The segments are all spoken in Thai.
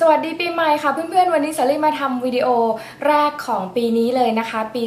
สวัสดีปีใหม่ค่ะเพื่อนๆ วันนี้สาลีมาทำวิดีโอแรกของปีนี้เลยนะคะ ปี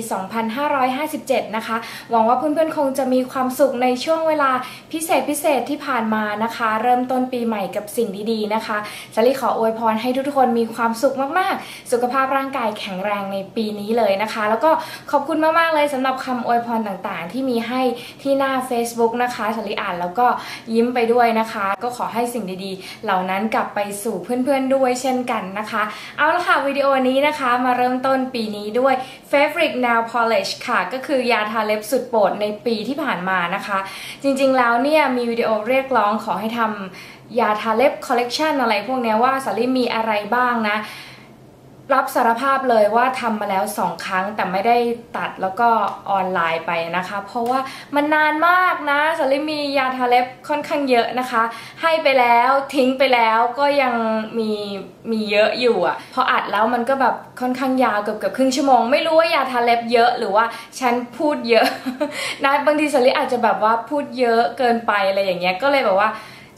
2557 นะคะ หวังว่าเพื่อนๆ คงจะมีความสุขในช่วงเวลาพิเศษพิเศษที่ผ่านมานะคะ เริ่มต้นปีใหม่กับสิ่งดีๆนะคะสาลีขออวยพรให้ทุกคนมีความสุขมากๆ สุขภาพร่างกายแข็งแรงในปีนี้เลยนะคะ แล้วก็ขอบคุณมากๆเลยสำหรับคำอวยพรต่างๆ ที่มีให้ที่หน้า Facebook นะคะสาลีอ่านแล้วก็ยิ้มไปด้วยนะคะ ก็ขอให้สิ่งดีๆ เหล่านั้นกลับไปสู่เพื่อนๆด้วยเช่นกันนะคะ เอาละค่ะวิดีโอนี้นะคะมาเริ่มต้นปีนี้ด้วย Fabric Nail Polish ค่ะ ก็คือยาทาเล็บสุดโปรดในปีที่ผ่านมานะคะ จริงๆแล้วเนี่ยมีวิดีโอเรียกร้องขอให้ทำยาทาเล็บคอลเลกชันอะไรพวกนี้ว่าสาลีมีอะไรบ้างนะ รับสารภาพเลยว่าทำมาแล้วสองครั้งแต่ไม่ได้ตัดแล้วก็ออนไลน์ไปนะคะ เพราะว่ามันนานมากนะสลิมียาทาเล็บค่อนข้างเยอะนะคะ ให้ไปแล้วทิ้งไปแล้วก็ยังมีมีเยอะอยู่อะ่ะพออัดแล้วมันก็แบบค่อนข้างยาวเกือบเกือบครึ่งชั่วโมง ไม่รู้ว่ายาทาเล็บเยอะหรือว่าฉันพูดเยอะนะบางทีสลิอาจจะแบบว่าพูดเยอะเกินไปอะไรอย่างเงี้ยก็เลยแบบว่า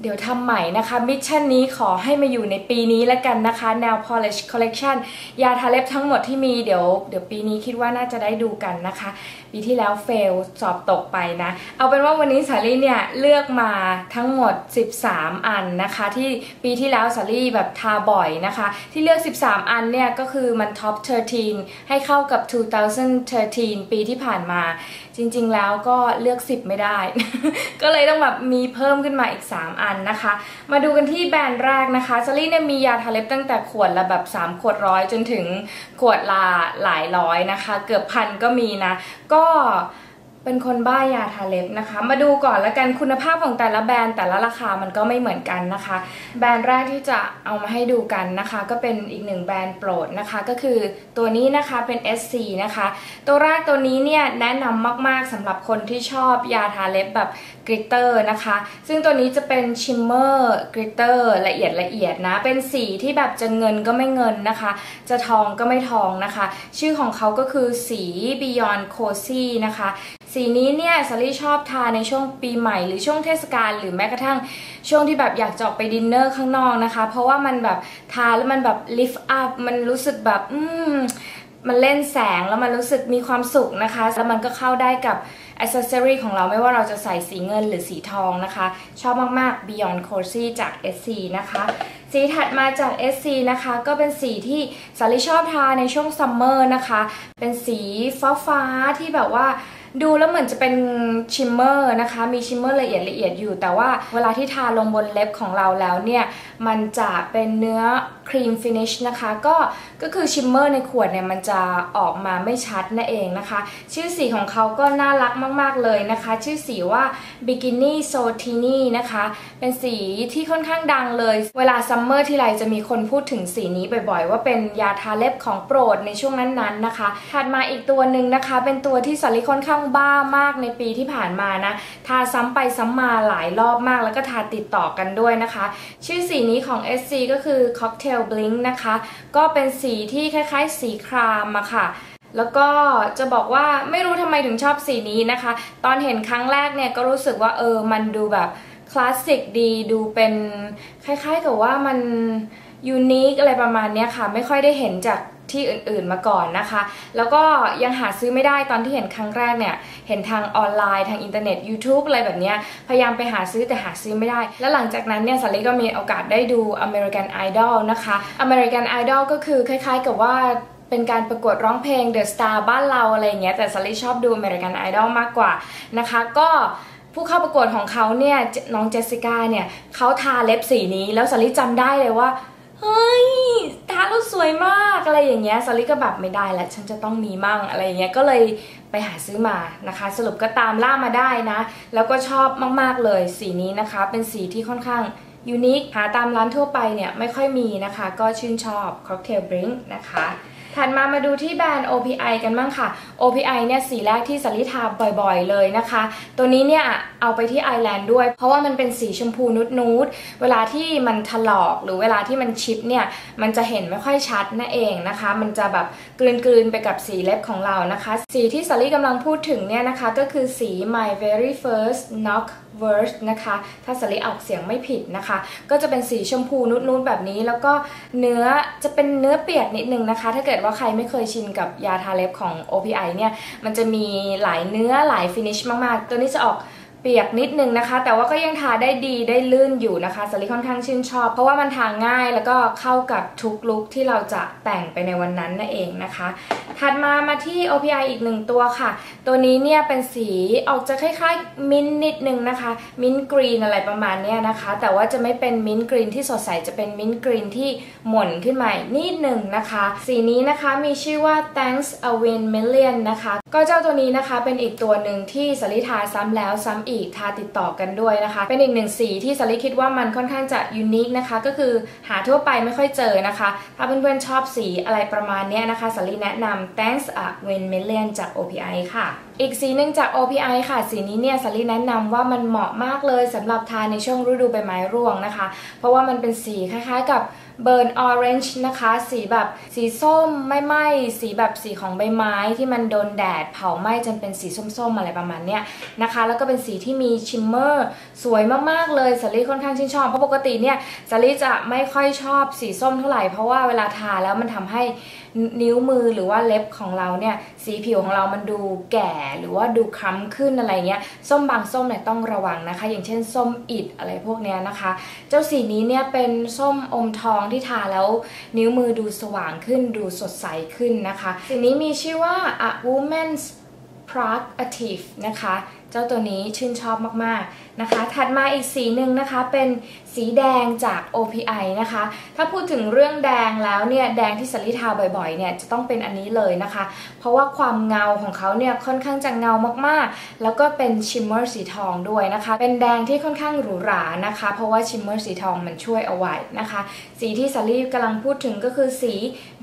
เดี๋ยวทำใหม่นะคะ มิชชั่นนี้ขอให้มาอยู่ในปีนี้แล้วกันนะคะ Nail Polish Collection ยาทาเล็บทั้งหมดที่มีเดี๋ยวเดี๋ยวปีนี้คิดว่าน่าจะได้ดูกันนะคะ ปีที่แล้วเฟลสอบตกไปนะ เอาเป็นว่าวันนี้สาลี่เนี่ยเลือกมาทั้งหมด 13 อันนะคะ ที่ปีที่แล้วสาลี่แบบทาบ่อยนะคะ ที่เลือก 13 อันเนี่ยก็คือมันท็อป13 ให้เข้ากับ 2013 ปีที่ผ่านมา จริงๆแล้วก็เลือก 10 ไม่ได้ ก็เลยต้องแบบมีเพิ่มขึ้นมาอีก 3 อันนะคะ มาดูกันที่แบรนด์แรกนะคะซารี่เนี่ยมียาทาเล็บตั้งแต่ขวดละแบบ 3 ขวดร้อยจนถึงขวดละหลายร้อยนะคะ เกือบพันก็มีนะ ก็ เป็นคนบ้ายาทาเล็บนะคะ มาดูก่อนแล้วกันคุณภาพของแต่ละแบรนด์แต่ละราคามันก็ไม่เหมือนกันนะคะ แบรนด์แรกที่จะเอามาให้ดูกันนะคะ ก็เป็นอีกหนึ่งแบรนด์โปรดนะคะ ก็คือตัวนี้นะคะเป็น SC นะคะ ตัวแรกตัวนี้เนี่ยแนะนำมากๆสำหรับคนที่ชอบยาทาเล็บแบบกริตเตอร์นะคะ ซึ่งตัวนี้จะเป็นชิมเมอร์กริตเตอร์ละเอียดละเอียดนะ เป็นสีที่แบบจะเงินก็ไม่เงินนะคะ จะทองก็ไม่ทองนะคะ ชื่อของเขาก็คือสี Beyond Cozy นะคะสีนี้เนี่ยซารี่ชอบทาในช่วงปีใหม่หรือช่วงเทศกาลหรือแม้กระทั่งช่วงที่แบบอยากจะออกไปดินเนอร์ข้างนอกนะคะ เพราะว่ามันแบบทาแล้วมันแบบลิฟต์อัพมันรู้สึกแบบอืมมันเล่นแสงแล้วมันรู้สึกมีความสุขนะคะ แล้วมันก็เข้าได้กับอ c เซอรี่ของเราไม่ว่าเราจะใส่สีเงินหรือสีทองนะคะ ชอบมาก ๆ Beyond Cozy จาก SC นะคะ สีถัดมาจาก SC นะคะ ก็เป็นสีที่สาลีชอบทาในช่วงซัมเมอร์นะคะ เป็นสีฟ้า ๆ ที่แบบว่า ดูแล้วเหมือนจะเป็นชิมเมอร์นะคะ มีชิมเมอร์ละเอียดละเอียดอยู่ แต่ว่าเวลาที่ทาลงบนเล็บของเราแล้วเนี่ย มันจะเป็นเนื้อครีมฟินิชนะคะก็ก็คือชิมเมอร์ในขวดเนี่ยมันจะออกมาไม่ชัดนั่นเองนะคะ ชื่อสีของเขาก็น่ารักมาก ๆ เลยนะคะ ชื่อสีว่า Bikini Sotini นะคะ เป็นสีที่ค่อนข้างดังเลย เวลาซัมเมอร์ที่ไรจะมีคนพูดถึงสีนี้บ่อย ๆ ว่าเป็นยาทาเล็บของโปรดในช่วงนั้นๆนะคะถัดมาอีกตัวหนึ่งนะคะ เป็นตัวที่สาริค่อนข้างบ้ามากในปีที่ผ่านมานะทาซ้ำไปซ้ำมาหลายรอบมาก แล้วก็ทาติดต่อกันด้วยนะคะ ชื่อสีนี้ของ SC ก็คือ Cocktail Blink นะคะ ก็เป็นสีที่คล้ายๆ สีครามอะค่ะ แล้วก็จะบอกว่าไม่รู้ทำไมถึงชอบสีนี้นะคะ ตอนเห็นครั้งแรกเนี่ยก็รู้สึกว่าเออมันดูแบบคลาสสิกดีดูเป็นคล้ายๆกับว่ามันยูนิคอะไรประมาณนี้ค่ะ ไม่ค่อยได้เห็นจาก ที่อื่นๆมาก่อนนะคะ แล้วก็ยังหาซื้อไม่ได้ตอนที่เห็นครั้งแรกเนี่ย เห็นทางออนไลน์ทางอินเทอร์เน็ต YouTube อะไรแบบนี้พยายามไปหาซื้อแต่หาซื้อไม่ได้ แล้วหลังจากนั้นเนี่ยสาลีก็มีโอกาสได้ดู American Idol นะคะ American Idol ก็คือคล้าย ๆ กับว่าเป็นการประกวดร้องเพลง The Star บ้านเราอะไรเงี้ยแต่สาลีชอบดู American Idol มากกว่านะคะ ก็ผู้เข้าประกวดของเขาเนี่ยน้องเจสสิก้าเนี่ยเขาทาเล็บสีนี้แล้วสาลีจำได้เลยว่า เฮ้ยทาแล้วสวยมากอะไรอย่างเงี้ยซาลี่ก็แบบไม่ได้แล้วฉันจะต้องมีมั่งอะไรอย่างเงี้ยก็เลยไปหาซื้อมานะคะ สรุปก็ตามล่ามาได้นะ แล้วก็ชอบมากๆเลยสีนี้นะคะ เป็นสีที่ค่อนข้างยูนิคหาตามร้านทั่วไปเนี่ยไม่ค่อยมีนะคะ ก็ชื่นชอบค็อกเทลบริงนะคะ ถัดมามาดูที่แบรนด์ OPI กันบ้างค่ะ OPI เนี่ยสีแรกที่สลิทาบ่อยๆเลยนะคะ ตัวนี้เนี่ยเอาไปที่ไอแลนด์ด้วย เพราะว่ามันเป็นสีชมพูนุดๆ เวลาที่มันถลอกหรือเวลาที่มันชิปเนี่ย มันจะเห็นไม่ค่อยชัดนั่นเองนะคะ มันจะแบบกลืนๆไปกับสีเล็บของเรานะคะ สีที่สลิกำลังพูดถึงเนี่ยนะคะก็คือสี My Very First Knock Verge นะคะ ถ้าสลิออกเสียงไม่ผิดนะคะ ก็จะเป็นสีชมพูนุ่นๆแบบนี้ แล้วก็เนื้อจะเป็นเนื้อเปียกนิดนึงนะคะ ถ้าเกิดว่าใครไม่เคยชินกับยาทาเล็บของ OPI เนี่ย มันจะมีหลายเนื้อหลายฟินิชมากๆ ตัวนี้จะออก ปียกนิดนึงนะคะ แต่ว่าก็ยังทาได้ดีได้ลื่นอยู่นะคะสลิค่อนข้างชื่นชอบ เพราะว่ามันทาง่ายแล้วก็เข้ากับทุกลุคที่เราจะแต่งไปในวันนั้นนั่นเองนะคะ ถัดมามาที่ OPI อีกหนึ่งตัวค่ะ ตัวนี้เนี่ยเป็นสีออกจะคล้ายๆมิ้นนิดนึงนะคะ มิ้นกรีนอะไรประมาณเนี้ยนะคะ แต่ว่าจะไม่เป็นมิ้นกรีนที่สดใสจะเป็นมิ้นกรีนที่หม่นขึ้นมานิดหนึ่งนะคะ สีนี้นะคะมีชื่อว่า Thanks a Win Million นะคะ ก็เจ้าตัวนี้นะคะเป็นอีกตัวหนึ่งที่สลิทาซ้ำแล้วซ้ำอีกทาติดต่อกันด้วยนะคะ เป็นอีกหนึ่งสีที่สลิคิดว่ามันค่อนข้างจะยูนิคนะคะ ก็คือหาทั่วไปไม่ค่อยเจอนะคะ ถ้าเพื่อนๆชอบสีอะไรประมาณนี้นะคะสลิแนะนำ Thanks a Win Million จาก OPI ค่ะ อีกสีหนึ่งจาก OPI ค่ะ สีนี้เนี่ยสลิแนะนำว่ามันเหมาะมากเลยสำหรับทาในช่วงฤดูใบไม้ร่วงนะคะ เพราะว่ามันเป็นสีคล้ายๆกับเบิร์นออเรนจ์นะคะ สีแบบสีส้มไม่ไหม้สีแบบสีของใบไม้ที่มันโดนแดดเผาไหม้จนเป็นสีส้มๆอะไรประมาณเนี้ยนะคะ แล้วก็เป็นสีที่มีชิมเมอร์สวยมากๆเลยสลิค่อนข้างชื่นชอบเพราะปกติเนี่ยสลิจะไม่ค่อยชอบสีส้มเท่าไหร่เพราะว่าเวลาทาแล้วมันทำให้นิ้วมือหรือว่าเล็บของเราเนี่ยสีผิวของเรามันดูแก่หรือว่าดูคล้ำขึ้นอะไรเงี้ยส้มบางส้มเนี่ยต้องระวังนะคะ อย่างเช่นส้มอิดอะไรพวกเนี้ยนะคะ เจ้าสีนี้เนี่ยเป็นส้มอมทองที่ทาแล้ว นิ้วมือดูสว่างขึ้นดูสดใสขึ้นนะคะสีนี้มีชื่อว่า A Woman's Proactive นะคะ จ้าตัวนี้ชื่นชอบมากๆนะคะ ถัดมาอีกสีหนึ่งนะคะเป็นสีแดงจาก OPI นะคะ ถ้าพูดถึงเรื่องแดงแล้วเนี่ยแดงที่สลิทาบ่อยๆเนี่ยจะต้องเป็นอันนี้เลยนะคะ เพราะว่าความเงาของเขาเนี่ยค่อนข้างจะเงามากๆ แล้วก็เป็นชิมเมอร์สีทองด้วยนะคะ เป็นแดงที่ค่อนข้างหรูหรานะคะ เพราะว่าชิมเมอร์สีทองมันช่วยเอาไว้นะคะ สีที่สลิกำลังพูดถึงก็คือสี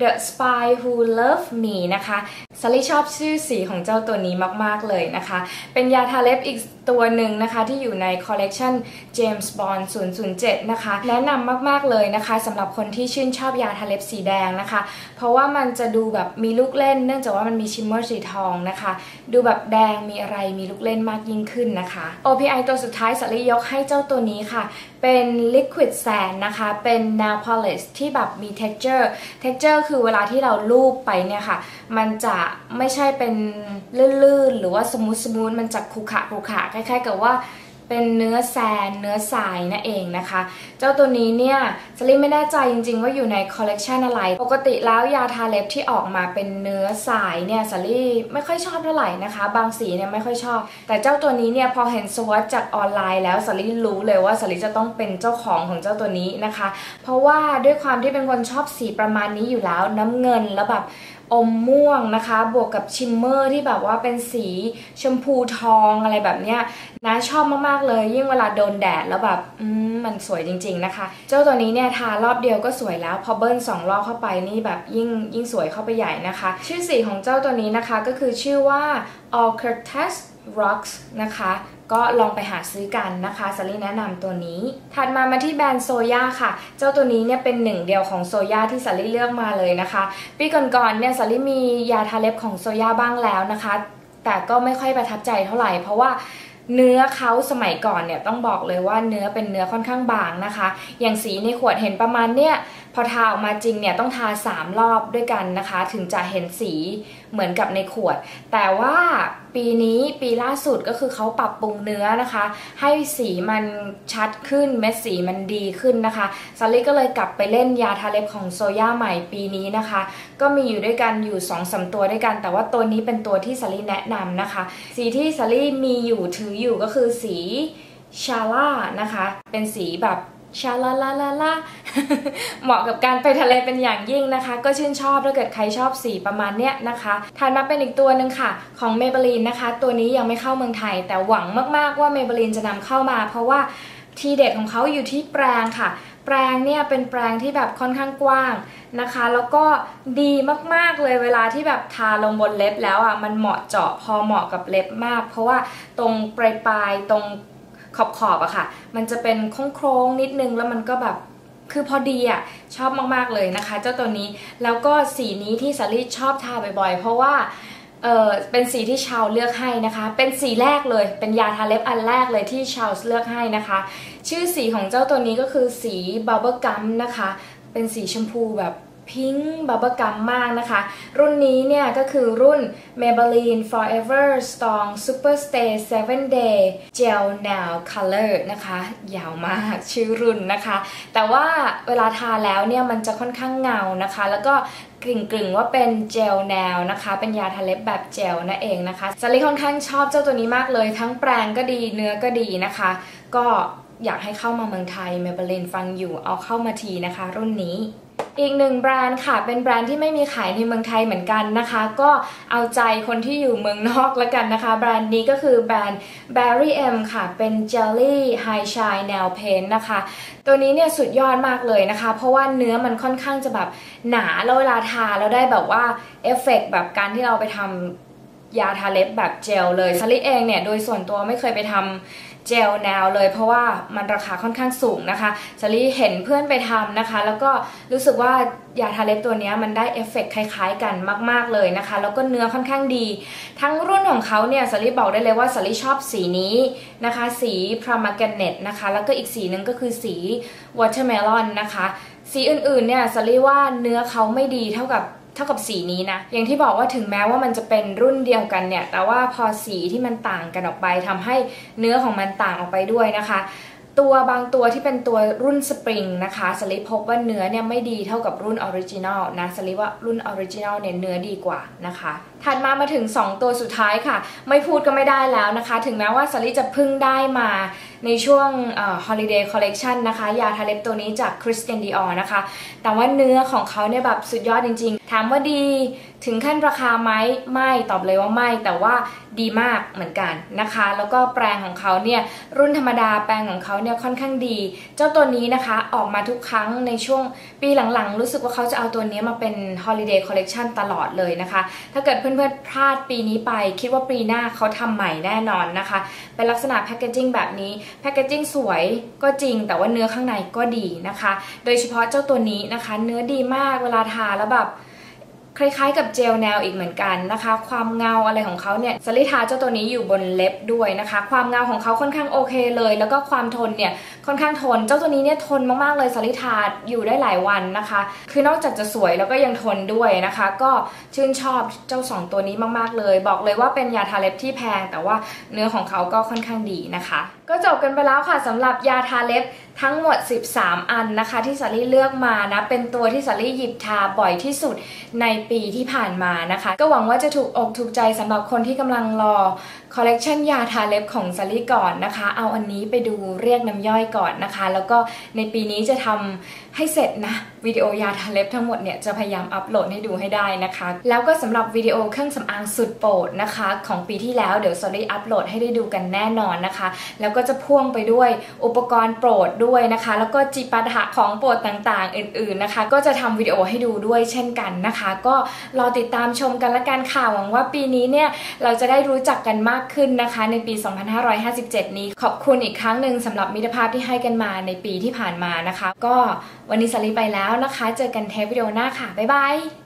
The Spy Who Loved Me นะคะสลิชอบชื่อสีของเจ้าตัวนี้มากๆเลยนะคะ เป็นยาทาเล็บอีกตัวหนึ่งนะคะที่อยู่ในคอลเลกชัน James Bond 007 นะคะ แนะนำมาก ๆ เลยนะคะสำหรับคนที่ชื่นชอบยาทาเล็บสีแดงนะคะ เพราะว่ามันจะดูแบบมีลูกเล่น เนื่องจากว่ามันมีชิมเมอร์สีทองนะคะ ดูแบบแดงมีอะไรมีลูกเล่นมากยิ่งขึ้นนะคะ OPI ตัวสุดท้ายสลิยกให้เจ้าตัวนี้ค่ะ เป็น Liquid Sand นะคะ เป็น nail polish ที่แบบมี texture texture คือเวลาที่เราลูบไปเนี่ยค่ะ มันจะไม่ใช่เป็นลื่นๆ หรือว่าสมูทสมูทมันจะขรุขะขรุขะคล้ายๆ กับว่าเป็นเนื้อแซนเนื้อทรายนั่นเองนะคะ เจ้าตัวนี้เนี่ยสลิไม่แน่ใจจริงๆ ว่าอยู่ในคอลเลกชันอะไร ปกติแล้วยาทาเล็บที่ออกมาเป็นเนื้อทรายเนี่ยสลิไม่ค่อยชอบเท่าไหร่นะคะ บางสีเนี่ยไม่ค่อยชอบ แต่เจ้าตัวนี้เนี่ยพอเห็นสวอตจากออนไลน์แล้วสลิรู้เลยว่าสลิจะต้องเป็นเจ้าของของเจ้าตัวนี้นะคะ เพราะว่าด้วยความที่เป็นคนชอบสีประมาณนี้อยู่แล้วน้ำเงินแล้วแบบอมม่วงนะคะ บวกกับชิมเมอร์ที่แบบว่าเป็นสีชมพูทองอะไรแบบเนี้ยนะชอบมากๆเลย ยิ่งเวลาโดนแดดแล้วแบบมมันสวยจริง ๆนะคะ เจ้าตัวนี้เนี่ยทารอบเดียวก็สวยแล้ว พอเบิ้ลสองรอบเข้าไปนี่แบบยิ่งยิ่งสวยเข้าไปใหญ่นะคะ ชื่อสีของเจ้าตัวนี้นะคะก็คือชื่อว่า a l Curtis Rocks นะคะ ก็ลองไปหาซื้อกันนะคะสลีแนะนำตัวนี้ ถัดมามาที่แบรนด์โซย่าค่ะ เจ้าตัวนี้เนี่ยเป็นหนึ่งเดียวของโซย่าที่สลีเลือกมาเลยนะคะ ปีก่อนๆเนี่ยสลีมียาทาเล็บของโซย่าบ้างแล้วนะคะ แต่ก็ไม่ค่อยประทับใจเท่าไหร่ เพราะว่าเนื้อเขาสมัยก่อนเนี่ยต้องบอกเลยว่าเนื้อเป็นเนื้อค่อนข้างบางนะคะ อย่างสีในขวดเห็นประมาณเนี่ย พอทาออกมาจริงเนี่ยต้องทา 3 รอบด้วยกันนะคะ ถึงจะเห็นสีเหมือนกับในขวด แต่ว่าปีนี้ปีล่าสุดก็คือเขาปรับปรุงเนื้อนะคะ ให้สีมันชัดขึ้นเม็ดสีมันดีขึ้นนะคะซาลี่ก็เลยกลับไปเล่นยาทาเล็บของโซย่าใหม่ปีนี้นะคะ ก็มีอยู่ด้วยกันอยู่2อสตัวด้วยกัน แต่ว่าตัวนี้เป็นตัวที่ซาลี่แนะนำนะคะ สีที่ซาลี่มีอยู่ถืออยู่ก็คือสีชาล่านะคะ เป็นสีแบบ ชาลาลาลาลาเหมาะกับการไปทะเลเป็นอย่างยิ่งนะคะ ก็ชื่นชอบถ้าเกิดใครชอบสีประมาณเนี้ยนะคะถัดมาเป็นอีกตัวหนึ่งค่ะ ของ Maybelline นะคะ ตัวนี้ยังไม่เข้าเมืองไทย แต่หวังมากๆว่า Maybelline จะนำเข้ามา เพราะว่าทีเด็ดของเขาอยู่ที่แปรงค่ะ แปรงเนี่ยเป็นแปรงที่แบบค่อนข้างกว้างนะคะ แล้วก็ดีมากๆเลยเวลาที่แบบทาลงบนเล็บแล้วอะมันเหมาะเจาะพอเหมาะกับเล็บมาก เพราะว่าตรงปลายปลายตรง ขอบขอบอะค่ะ มันจะเป็นโค้งๆนิดนึงแล้วมันก็แบบคือพอดีอะชอบมากๆเลยนะคะ เจ้าตัวนี้แล้วก็สีนี้ที่สาลีชอบทาบ่อยๆ เพราะว่าเออเป็นสีที่ชาวเลือกให้นะคะ เป็นสีแรกเลย เป็นยาทาเล็บอันแรกเลยที่ชาวเลือกให้นะคะ ชื่อสีของเจ้าตัวนี้ก็คือสีบับเบิลกัมนะคะ เป็นสีชมพูแบบ พิงค์บับเบิลกัมมากนะคะ รุ่นนี้เนี่ยก็คือรุ่น Maybelline Forever Strong Super Stay 7 Day Gel Nail Color นะคะ ยาวมากชื่อรุ่นนะคะ แต่ว่าเวลาทาแล้วเนี่ยมันจะค่อนข้างเงานะคะ แล้วก็กลิ่นกลิ่นว่าเป็นเจลแนวนะคะ เป็นยาทาเล็บแบบเจลนั่นเองนะคะซารีค่อนข้างชอบเจ้าตัวนี้มากเลย ทั้งแปรงก็ดีเนื้อก็ดีนะคะ ก็อยากให้เข้ามาเมืองไทย Maybelline ฟังอยู่เอาเข้ามาทีนะคะ รุ่นนี้ อีกหนึ่งแบรนด์ค่ะ เป็นแบรนด์ที่ไม่มีขายในเมืองไทยเหมือนกันนะคะ ก็เอาใจคนที่อยู่เมืองนอกแล้วกันนะคะ แบรนด์นี้ก็คือแบรนด์ Barry M ค่ะ เป็น Jelly High Shine Nail Paint นะคะ ตัวนี้เนี่ยสุดยอดมากเลยนะคะ เพราะว่าเนื้อมันค่อนข้างจะแบบหนาแล้วเวลาทาแล้วได้แบบว่าเอฟเฟกแบบการที่เราไปทำยาทาเล็บแบบเจลเลยซาริเองเนี่ยโดยส่วนตัวไม่เคยไปทำ เจลแนวเลย เพราะว่ามันราคาค่อนข้างสูงนะคะซารีเห็นเพื่อนไปทำนะคะ แล้วก็รู้สึกว่ายาทาเล็บตัวนี้มันได้เอฟเฟกคล้ายๆกันมาก ๆเลยนะคะ แล้วก็เนื้อค่อนข้างดี ทั้งรุ่นของเขาเนี่ยสารีบอกได้เลยว่าสารีชอบสีนี้นะคะ สีพรามาแกเนตนะคะ แล้วก็อีกสีหนึ่งก็คือสีวอเตอร์เมลอนนะคะ สีอื่นๆเนี่ยสารีว่าเนื้อเขาไม่ดีเท่ากับ เท่ากับสีนี้นะ อย่างที่บอกว่าถึงแม้ว่ามันจะเป็นรุ่นเดียวกันเนี่ย แต่ว่าพอสีที่มันต่างกันออกไปทำให้เนื้อของมันต่างออกไปด้วยนะคะตัวบางตัวที่เป็นตัวรุ่นสปริงนะคะสลิปพบว่าเนื้อเนี่ยไม่ดีเท่ากับรุ่นออริจินอลนะสลิปว่ารุ่นออริจินอลเนี่ยเนื้อดีกว่านะคะ ถัดมามาถึง 2 ตัวสุดท้ายค่ะ ไม่พูดก็ไม่ได้แล้วนะคะ ถึงแม้ว่าสลิจะพึ่งได้มาในช่วง holiday collection นะคะ ยาทาเล็บตัวนี้จาก Christian Dior นะคะ แต่ว่าเนื้อของเขาเนี่ยแบบสุดยอดจริง ๆ ถามว่าดีถึงขั้นราคาไหมไม่ตอบเลยว่าไม่ แต่ว่าดีมากเหมือนกันนะคะ แล้วก็แปรงของเขาเนี่ยรุ่นธรรมดาแปรงของเขาเนี่ยค่อนข้างดี เจ้าตัวนี้นะคะออกมาทุกครั้งในช่วงปีหลังๆ รู้สึกว่าเขาจะเอาตัวนี้มาเป็น holiday collection ตลอดเลยนะคะ ถ้าเกิดเพื่อนๆพลาดปีนี้ไป คิดว่าปีหน้าเขาทำใหม่แน่นอนนะคะ เป็นลักษณะแพคเกจิ้งแบบนี้แพคเกจิ้งสวยก็จริง แต่ว่าเนื้อข้างในก็ดีนะคะ โดยเฉพาะเจ้าตัวนี้นะคะ เนื้อดีมากเวลาทาแล้วแบบ คล้ายๆกับเจลแนวอีกเหมือนกันนะคะ ความเงาอะไรของเขาเนี่ยสลิทาเจ้าตัวนี้อยู่บนเล็บด้วยนะคะ ความเงาของเขาค่อนข้างโอเคเลย แล้วก็ความทนเนี่ยค่อนข้างทน เจ้าตัวนี้เนี่ยทนมากๆเลยสลิทาอยู่ได้หลายวันนะคะ คือนอกจากจะสวยแล้วก็ยังทนด้วยนะคะ ก็ชื่นชอบเจ้า 2 ตัวนี้มากๆเลย บอกเลยว่าเป็นยาทาเล็บที่แพง แต่ว่าเนื้อของเขาก็ค่อนข้างดีนะคะ ก็จบกันไปแล้วค่ะสำหรับยาทาเล็บ ทั้งหมด 13 อันนะคะที่สาลี่เลือกมานะ เป็นตัวที่สาลี่หยิบทาบ่อยที่สุดในปีที่ผ่านมานะคะ ก็หวังว่าจะถูกอกถูกใจสำหรับคนที่กำลังรอคอลเลกชันยาทาเล็บของซาลี่ก่อนนะคะ เอาอันนี้ไปดูเรียกน้ำย่อยก่อนนะคะ แล้วก็ในปีนี้จะทำ ให้เสร็จนะวิดีโอยาทาเล็บทั้งหมดเนี่ยจะพยายามอัปโหลดให้ดูให้ได้นะคะ แล้วก็สำหรับวิดีโอเครื่องสำอางสุดโปรดนะคะ ของปีที่แล้วเดี๋ยวซาลี่อัปโหลดให้ได้ดูกันแน่นอนนะคะ แล้วก็จะพ่วงไปด้วยอุปกรณ์โปรดด้วยนะคะ แล้วก็จิปาถะของโปรดต่างๆ อื่นๆนะคะ ก็จะทำวิดีโอให้ดูด้วยเช่นกันนะคะ ก็รอติดตามชมกันละกันค่ะหวังว่าปีนี้เนี่ยเราจะได้รู้จักกันมากขึ้นนะคะ ในปี 2557 นี้ขอบคุณอีกครั้งหนึ่งสำหรับมิตรภาพที่ให้กันมาในปีที่ผ่านมานะคะ ก็วันนี้สลีไปแล้วนะคะ เจอกันเทปวิดีโอหน้าค่ะ บ๊ายบาย